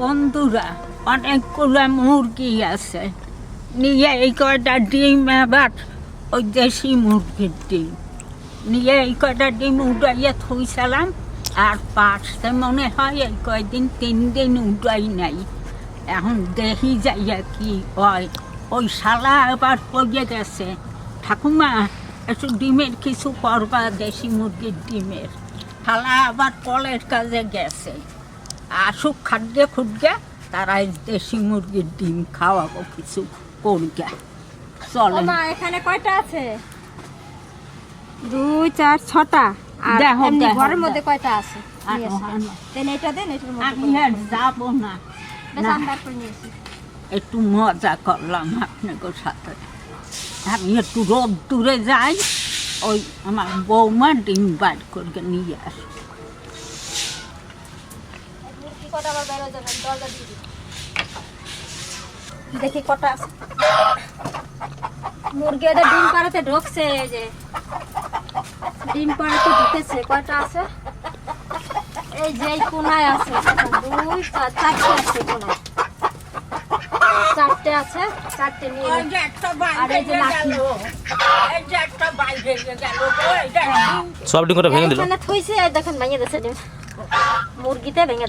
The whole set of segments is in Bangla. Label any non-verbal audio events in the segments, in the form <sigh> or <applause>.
বন্ধুরা, অনেকগুলো মুরগি আছে। নিয়ে এই কয়টা ডিম, আবার ওই দেশি মুরগির ডিম। নিয়ে এই কয়টা ডিম উড়াইয়া থইছিলাম, আর পাশতে মনে হয় এই কয়দিন, তিন দিন উড়াই নাই। এখন দেখি যাইয়া কি হয়। ওই শালা আবার পড়ে গেছে, ঠাকুমা, একটু ডিমের কিছু করবা দেশি মুরগির ডিমের। শালা আবার কলের কাজে গেছে। আসুক খাদ্যে খুদ্যে তারা দেশি মুরগির ডিম খাওয়াবো কিছু করবে চলে মা এখানে কয়টা আছে? দুই চার ছটা। আর এমনি ঘরের মধ্যে কয়টা আছে? আর নিয়ে আসো। আনো। দেন এটা দেন এটার মধ্যে আমি আর যাব না। বেশ। করে একটু মজা করলাম আপনাদের সাথে। আমি একটু রোদ দূরে যাই ওই আমার বৌমা ডিম বার করে নিয়ে আসে। মুরগি আবার বের হয়ে দরজা দিয়ে দেখি কটা মুরগি এটা ডিম পাড়াতে ঢুকছে যে। ডিম পাড়াতে ঢুকেছে। কয়টা আছে? এই যে কোনায় আছে। দুই চারটে আছে কোনায়। চারটে আছে চারটে নিয়ে ওই নে। যে একটা আর এই যে লাঠি। গেল। এই যে একটা বাইরে গেল। গো, এইটা ডিম সব ডিম কটা ভেঙে দিল? থইছে দেখেন ভেঙে দিয়েছে ডিম। মুরগিতে ভেঙে।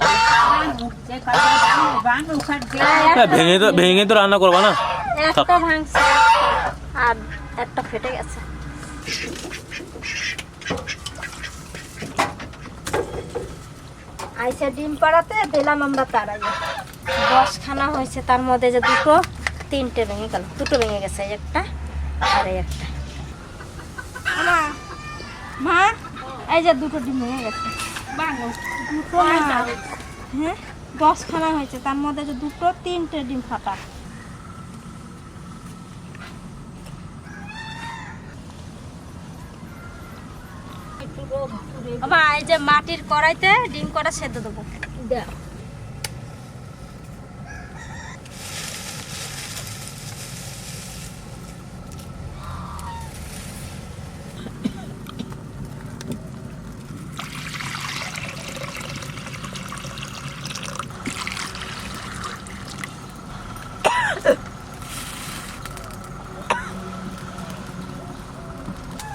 হ্যাঁ ভেঙে তো ভেঙে তো রান্না করবা না? একটা ভাঙছে আর একটা ফেটে গেছে। আইসে ডিম পাড়াতে দিলাম আমরা তারাই। দশখানা হয়েছে তার মধ্যে যে দুটো তিনটে ভেঙে গেল। দুটো ভেঙে গেছে একটা আর একটা। মা মা। এই যে দুটো ডিম ভেঙে গেছে। না হ্যাঁ? দশখানা হয়েছে তার মধ্যে যে দুটো তিনটে ডিম ফাটা। বাবা এই যে মাটির কড়াইতে ডিম করা সেদ্ধ দেবো? দাও।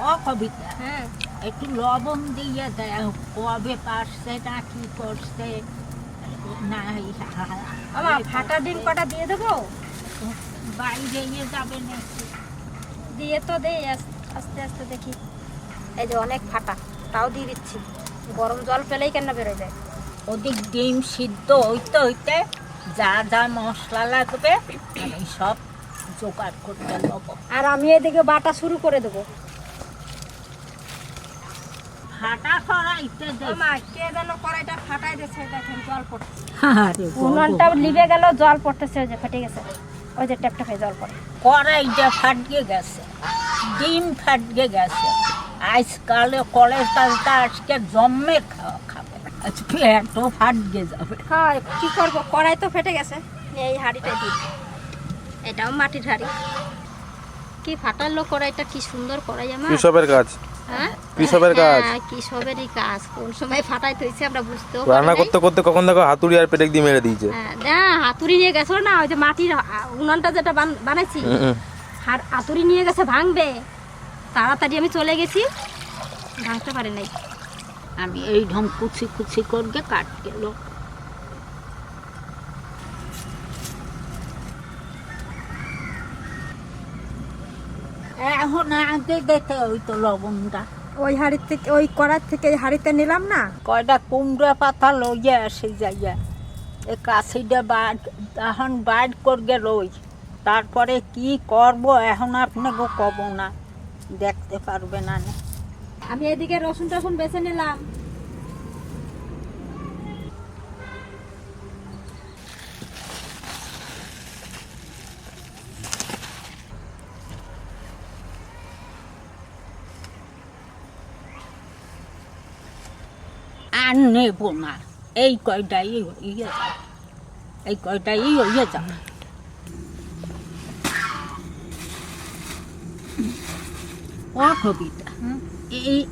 ও কবিতা হ্যাঁ একটু লবণ দিয়ে দেয় কবে পারছে না কি করছে? না বাবা ফাটা ডিম কটা দিয়ে দেবো? বাইরে নিয়ে যাবে নাকি? দিয়ে তো দেই আস্তে আস্তে দেখি। এই যে অনেক ফাটা তাও দিয়ে দিচ্ছি। গরম জল পেলেই কেন বেরোয় যায়? ওদিক ডিম সিদ্ধ হইতে হইতে যা যা মশলা লাগবে আমি সব জোগাড় করতে নেব আর আমি এদিকে বাটা শুরু করে দেবো। ফাটা করাইতে দেব মা কে যেন কড়াইটা ফাটাই দিয়েছে দেখেন জল পড়ছে। আরে উনুনটা লিবে গেল জল পড়তেছে ওই যে ফেটে গেছে। ওই যে ট্যাপ ট্যাপে জল পড়ে। কড়াইটা ফাটিয়ে গেছে ডিম ফাটিয়ে গেছে। আজকালে কলের কাজটা আজকে খাওয়া খাবে। আজকে এত ফাটিয়ে যাবে। হ্যাঁ কি করব? কড়াই তো ফেটে গেছে। এই হাঁড়িটাই দিই। এটাও মাটির হাঁড়ি। কি ফাটালো কড়াইটা কি সুন্দর কড়াই আমার। কৃষকের কাজ। কৃষকের কাজ। হ্যাঁ, কৃষকেরই কাজ। কোন সময় ফাটাই থইছে আমরা বুঝতেও পারি রান্না করতে করতে কখন দেখো হাতুড়ি আর পেটেক দিয়ে মেরে দিয়েছে। হ্যাঁ, না হাতুড়ি নিয়ে গেছো না? ওই যে মাটির উনানটা যেটা বানাইছি। আর হাতুড়ি নিয়ে গেছে ভাঙবে। তাড়াতাড়ি আমি চলে গেছি। ভাঙতে পারি নাই। আমি এই ঢং কুচি কুচি করবে কাট গেল এখন আগে দেখে ওই তো লবণটা। ওই হাড়ির থেকে ওই কড়ার থেকে এই হাড়িতে নিলাম না? কয়টা কুমড়া পাতা লইয়া আসে যাইয়া এ কাশিটা বাদ এখন করে করবে লই তারপরে কি করব এখন আপনাকে কব না। দেখতে পারবে না নে। আমি এদিকে রসুন টসুন বেছে নিলাম। আর নেব না এই কয়টাই ইয়ে এই কয়টাই ইয়ে যাবে ও কবিতা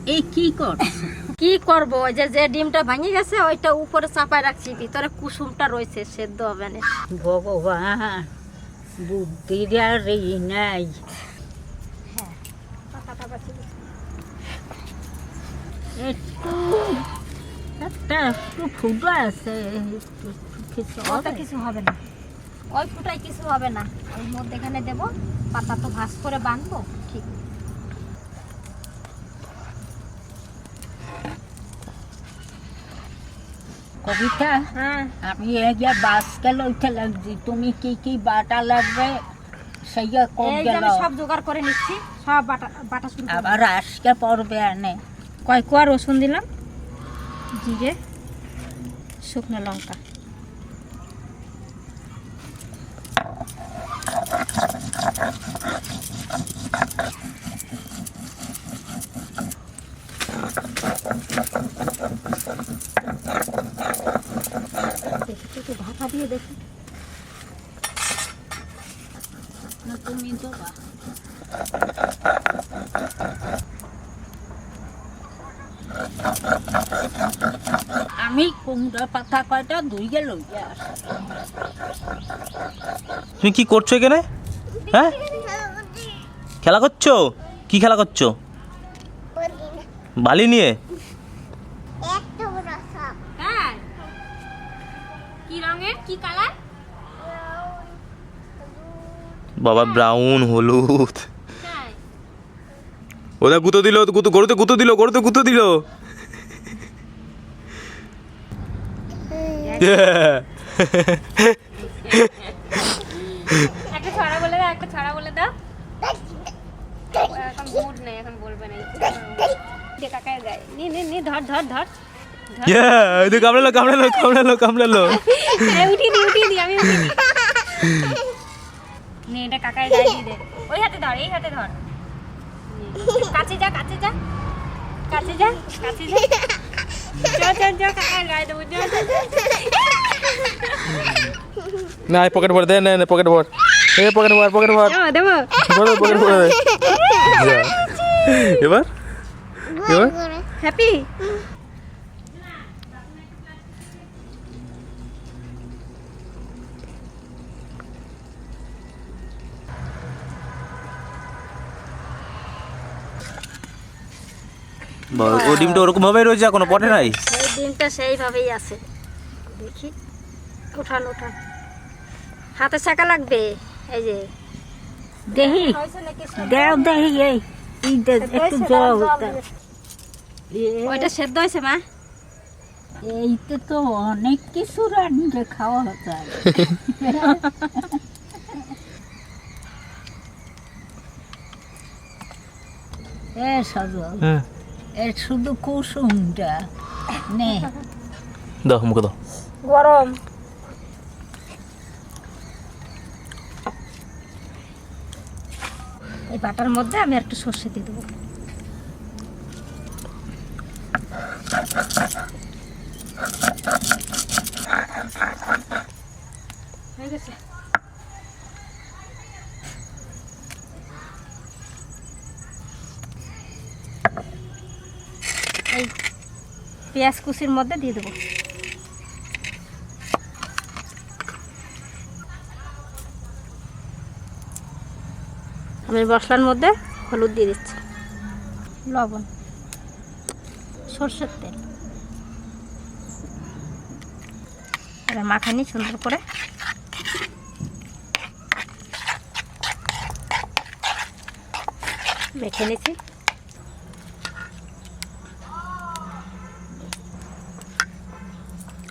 এই কি কর কি করব ওই যে যে ডিমটা ভেঙে গেছে ওইটা উপরে চাপায় রাখছি ভিতরে কুসুমটা রয়েছে সেদ্ধ হবে না ভগবান বুদ্ধির আর এই নাই একটু একটা একটু ফুটো আছে একটু একটু কিছু ওটা কিছু হবে না। ওই ফুটাই কিছু হবে না। ওই মধ্যে এখানে পাতা তো ভাস করে বাঁধবো ঠিক। কবিতা হ্যাঁ। আমি এগিয়ে বাসকে লইতে লাগছি। তুমি কি কি বাটা লাগবে? গেল। আমি সব জোগাড় করে নিচ্ছি সব বাটা বাটা শুরু আবার আজকে পড়বে আনে কয় কোয়া রসুন দিলাম? জিরে শুকনো লঙ্কা দেখি তো একটু ঢাকা দিয়ে দেখি না তুমি তো আমি কুমড়া পাতা কয়টা ধুইয়ে লইয়া তুমি কি করছ এখানে? হ্যাঁ? খেলা করছ? কি খেলা করছ? বালি নিয়ে? হ্যাঁ। কি রঙের? কি কালার? বাবা ব্রাউন হলুদ। হ্যাঁ। ওটা গুঁতো দিল গুঁতো গরুতে গুঁতো দিল গরুতে গুঁতো দিল। <laughs> একটা ছড়া বলে দাও একটা ছড়া বলে দাও। এখন মুড নেই এখন বলবে না যে কাকায় গায়ে নি নি নি ধর ধর ধর। এটা কামড়ালো কামড়ালো কামড়ালো কামড়ালো। উঠিয়ে দি উঠিয়ে দি আমি উঠিয়ে দি নে এটা কাকায় দে। ওই হাতে ধর এই হাতে ধর। কাছে যা কাছে যা। কাছে যা কাছে যা। না পকেট ভর দে না পকেট ভর এ পকেট ভর পকেট ভর দেবো ভর পকেট ভর। এবার? এবার? হ্যাপি ও ডিমটা ওরকম ভাবেই রয়েছে এখনও পটে নাই? সেই ডিমটা সেইভাবেই আছে। দেখি। উঠান উঠান। হাতে চাকা লাগবে? এই যে। দেহি? দেও দেহি এই। এই একটু জল। ওইটা সেদ্ধ হয়েছে মা? এইতে তো অনেক কিছু রান্না খাওয়া যায়। <laughs> এ সজল হ্যাঁ। শুধু কুসুমটা। নে। দাও মুখে দাও। গরম। এই বাটার মধ্যে আমি একটু সর্ষে দিয়ে দেবো। হয়ে গেছে? পেঁয়াজ কুচির মধ্যে দিয়ে দেবো। আমি মশলার মধ্যে হলুদ দিয়ে দিচ্ছি। লবণ, সর্ষের তেল। মাখানি সুন্দর করে। মেখে নিয়েছি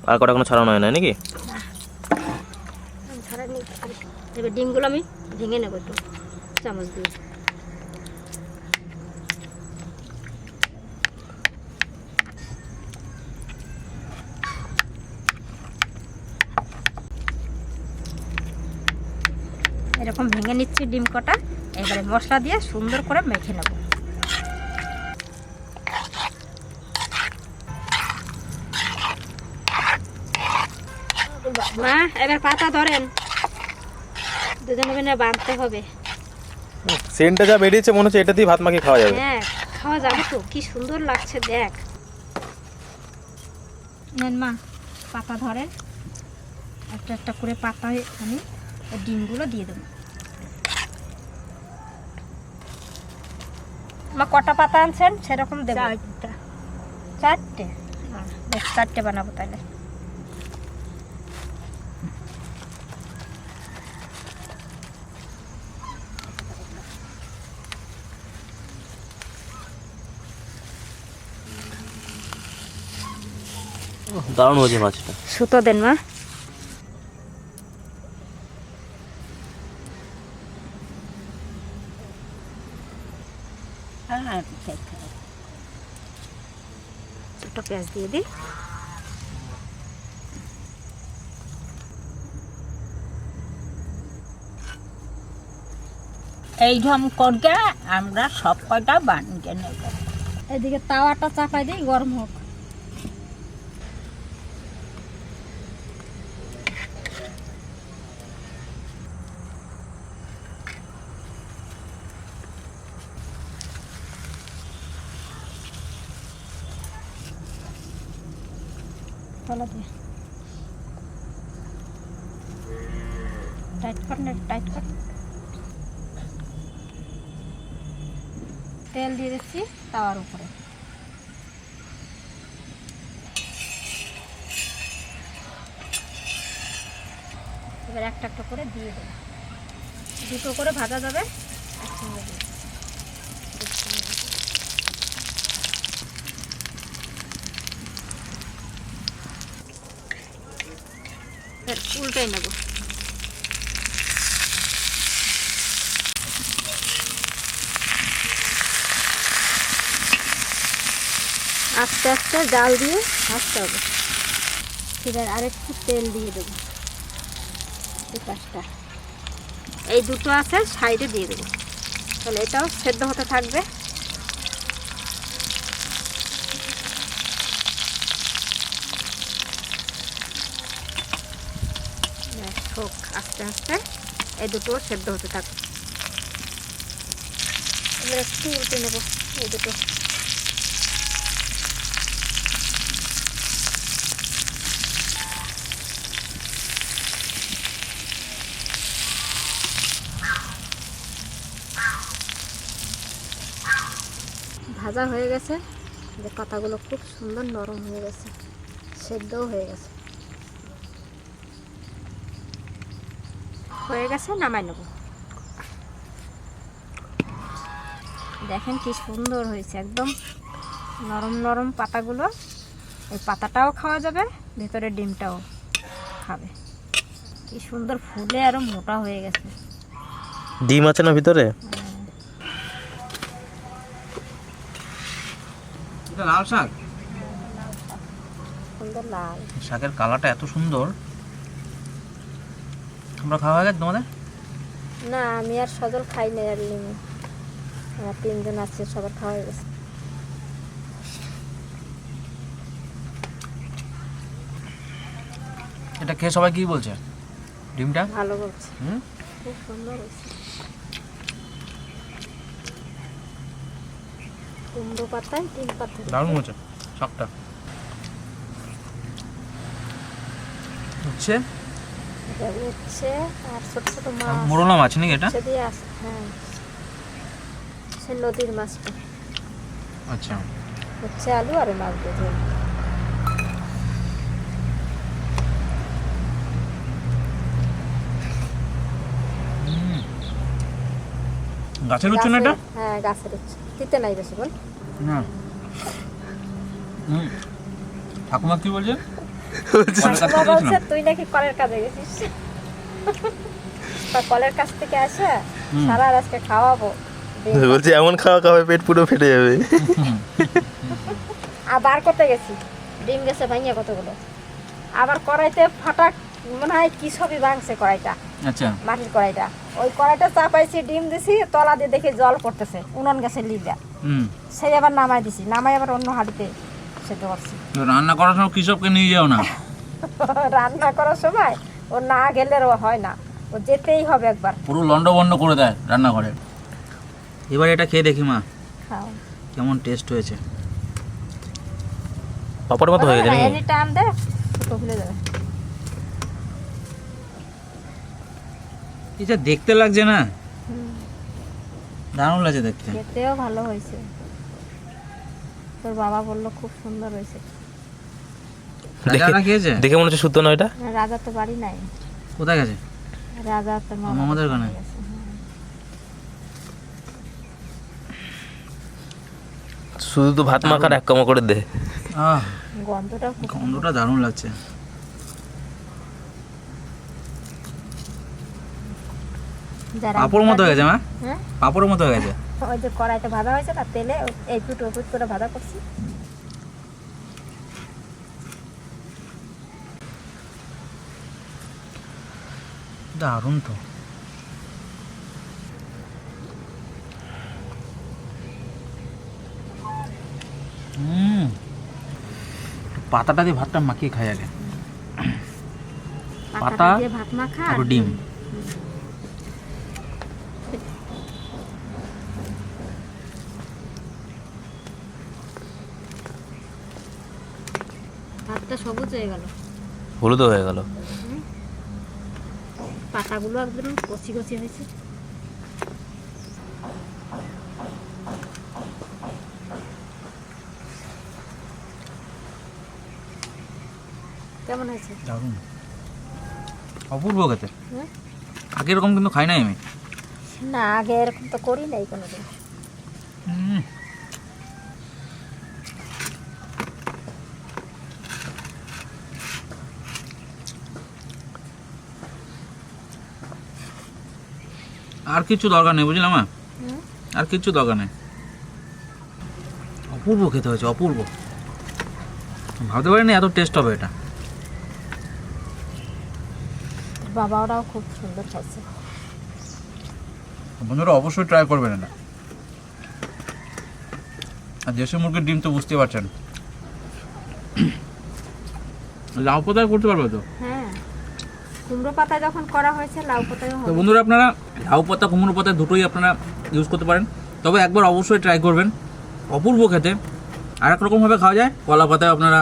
আর কটা কোনো ছাড়ানো হয় না নাকি? এবার ডিমগুলো আমি ভেঙে নেব একটু, চামচ দিয়ে। এরকম ভেঙে নিচ্ছি ডিম কটা, এবারে মশলা দিয়ে সুন্দর করে মেখে নেব। মা এবার পাতা ধরেন। দুজনে মিলে বাঁধতে হবে। সেন্টটা যা বেরিয়েছে মনে হচ্ছে এটা দিয়ে ভাত মাখিয়ে খাওয়া যাবে। হ্যাঁ খাওয়া যাবে তো। কি সুন্দর লাগছে দেখ। নেন মা পাতা ধরে একটা একটা করে পাতা আমি ডিমগুলো দিয়ে দেবো। মা কটা পাতা আনছেন? সেরকম দেবো। চারটা। চারটে? হ্যাঁ, চারটে বানাবো তাহলে। দারুণ হয়েছে মাছটা। সুতো দেন মা। হ্যাঁ পেঁয়াজ দিয়ে দিই। এইরকম করকে আমরা সব কয়টা বানিয়ে নেব। এদিকে তাওয়াটা চাপাই দিই গরম হোক। চলো দিয়ে। টাইট কর না টাইট কর। তেল দিয়ে দিচ্ছি তাওয়ার উপরে। এবার একটা একটা করে দিয়ে দেবো। দুটো করে ভাজা যাবে একসঙ্গে দিয়ে দেবো। এবার উল্টাই নেব। আস্তে আস্তে জাল দিয়ে ভাজতে হবে। এবার আরেকটু তেল দিয়ে দেবো। এই দুটো আছে, সাইডে দিয়ে দেবো। তাহলে এটাও সেদ্ধ হতে থাকবে। হোক, আস্তে আস্তে এই দুটো সেদ্ধ হতে থাকবে এবার একটু উল্টে নেব, এই দুটো। ভাজা হয়ে গেছে। যে পাতাগুলো খুব সুন্দর নরম হয়ে গেছে, সেদ্ধও হয়ে গেছে। হয়ে গেছে নামাই নেব। দেখেন কি সুন্দর হয়েছে একদম নরম নরম পাতাগুলো। এই পাতাটাও খাওয়া যাবে ভেতরে ডিমটাও খাবে। কি সুন্দর ফুলে আরও মোটা হয়ে গেছে। ডিম আছে না ভিতরে? এটা লাল শাক? সুন্দর লাল। শাকের কালারটা এত সুন্দর। আমরা খাওয়া হয়ে গেছে তোমাদের? না আমি আর সজল খাই না আর লিমু। আমার তিনজন আছে সবার খাওয়া হয়ে গেছে। এটা খেয়ে সবাই কি বলছে? ডিমটা? ভালো বলছে। হুম? খুব সুন্দর হয়েছে। কুমড়ো পাতায় তিন পাতা। দারুণ হয়েছে শাকটা হচ্ছে? এটা আর ছোট ছোট মাছ মোরলা মাছ নাকি এটা? আছে হ্যাঁ। সে নদীর মাছটা। আচ্ছা। হচ্ছে আলু আর মাছ দিয়ে গাছের উচ্ছে না এটা? হ্যাঁ গাছের উচ্ছে। দিতে নাই বেশি বল না। হুম। ঠাকুমা কি বলছে ঠাকুমা বলছে তুই নাকি কলের কাজে গেছিস? তা কলের কাছ থেকে আসে সারা আজকে খাওয়াবো। বলছি এমন খাওয়া পেট পুরো ফেটে যাবে। <laughs> আর বার করতে গেছি। ডিম গেছে ভাঙিয়ে কতগুলো। আবার কড়াইতে ফাটা মনে হয় কি সবই ভাঙছে কড়াইটা। আচ্ছা। মাটির কড়াইটা। ওই কড়াইটা চাপাইছি ডিম দিছি তলা দিয়ে দেখি জল পড়তেছে উনন গেছে লিজা সেই আবার নামাই দিছি নামাই আবার অন্য হাঁড়িতে সেদ্ধ করছি। রান্না করার সময় কৃষককে নিয়ে যাও না। <laughs> <laughs> রান্না করার সময় ও না গেলে হয় না। ও যেতেই হবে একবার। পুরো করে দেয় রান্নাঘরে। এবার এটা খেয়ে দেখি মা। খাও। কেমন টেস্ট হয়েছে। মতো হয়ে গেছে নাকি? এনি টাইম দেখ ফুটো খুলে যাবে এটা দেখতে লাগছে না। দারুণ লাগছে দেখতে। খেতেও ভালো হয়েছে। তোর বাবা বলল খুব সুন্দর হয়েছে। রাজারা খেয়েছে? দেখে মনে হচ্ছে শুদ্ধ না এটা রাজা তো বাড়ি নাই। কোথায় গেছে? রাজা তো মামাদের ওখানে? হ্যাঁ। শুধু তো ভাত মাখার এক কামো করে দে। খুব গন্ধটা দারুণ লাগছে। পাপড় মতো হয়ে গেছে মা? হ্যাঁ? পাপড়ের মতো হয়ে গেছে? ওই যে কড়াইতে ভাজা হয়েছে না তেলে এই ফুটো করে ভাজা করছি। দারুণ তো। পাতাটা দিয়ে ভাতটা মাখিয়ে খাই আগে। পাতা ভাত মাখা আর ডিম। ভাতটা সবুজ হয়ে গেল। হলুদ হয়ে গেল। পাতাগুলো একদম কচি কচি হয়েছে। কেমন হয়েছে? দারুণ। অপূর্ব খেতে। হুম? আগে এরকম কিন্তু খাই নাই আমি। না আগে এরকম তো করি নাই কোনোদিন। হুম। আর কিছু দরকার নেই বুঝলাম মা আর কিছু দরকার নেই। অপূর্ব খেতে হয়েছে অপূর্ব। ভাবতে পারিনি এত টেস্ট হবে এটা। তোর বাবা ওরাও খুব সুন্দর খাইছে বন্ধুরা অবশ্যই ট্রাই করবেন এটা। আর দেশি মুরগির ডিম তো বুঝতে পারছেন। লাউ পাতায় করতে পারবে তো? হ্যাঁ। কুমড়ো পাতা যখন করা হয়েছে লাউ পাতাও তো বন্ধুরা আপনারা লাউ পাতা কুমড়ো পাতা দুটোই আপনারা ইউজ করতে পারেন। তবে একবার অবশ্যই ট্রাই করবেন। অপূর্ব খেতে। আর এক রকমভাবে খাওয়া যায় কলা পাতায় আপনারা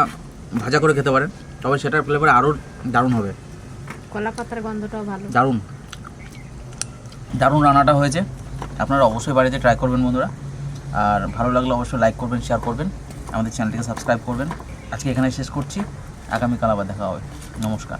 ভাজা করে খেতে পারেন। তবে সেটার ফ্লেভার আরও দারুণ হবে। কলা পাতার গন্ধটাও ভালো। দারুণ। দারুণ রান্নাটা হয়েছে। আপনারা অবশ্যই বাড়িতে ট্রাই করবেন বন্ধুরা। আর ভালো লাগলে অবশ্যই লাইক করবেন শেয়ার করবেন। আমাদের চ্যানেলটিকে সাবস্ক্রাইব করবেন। আজকে এখানে শেষ করছি। আগামীকাল আবার দেখা হবে। নমস্কার।